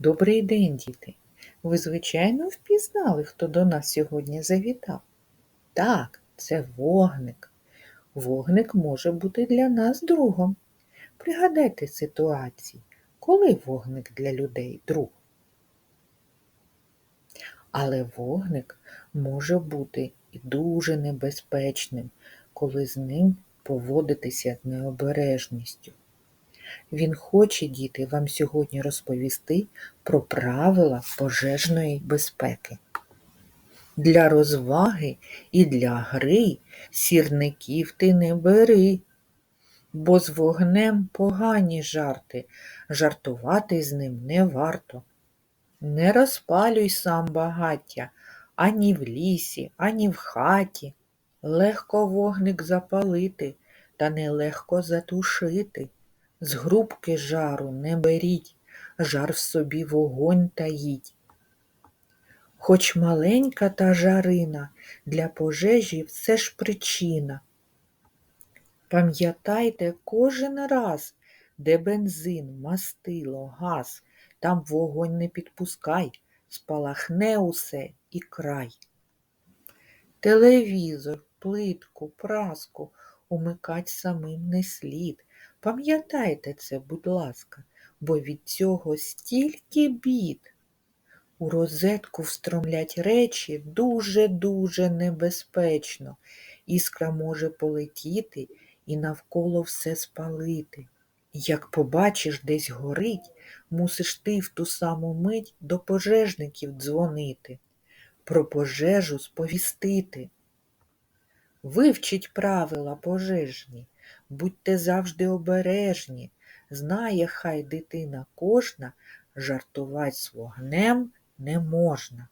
Добрий день, діти! Ви, звичайно, впізнали, хто до нас сьогодні завітав? Так, це вогник. Вогник може бути для нас другом. Пригадайте ситуації, коли вогник для людей друг. Але вогник може бути і дуже небезпечним, коли з ним поводитися з необережністю. Він хоче, діти, вам сьогодні розповісти про правила пожежної безпеки. Для розваги і для гри сірників ти не бери, бо з вогнем погані жарти, жартувати з ним не варто. Не розпалюй сам багаття ані в лісі, ані в хаті. Легко вогник запалити, та нелегко затушити. З грубки жару не беріть, жар в собі вогонь таїть. Хоч маленька та жарина, для пожежі все ж причина. Пам'ятайте кожен раз, де бензин, мастило, газ, там вогонь не підпускай, спалахне усе і край. Телевізор, плитку, праску умикать самим не слід. Пам'ятайте це, будь ласка, бо від цього стільки бід. У розетку встромлять речі дуже-дуже небезпечно. Іскра може полетіти і навколо все спалити. Як побачиш, десь горить, мусиш ти в ту саму мить до пожежників дзвонити, про пожежу сповістити. Вивчіть правила пожежні, будьте завжди обережні, знає хай дитина кожна, жартувати з вогнем не можна.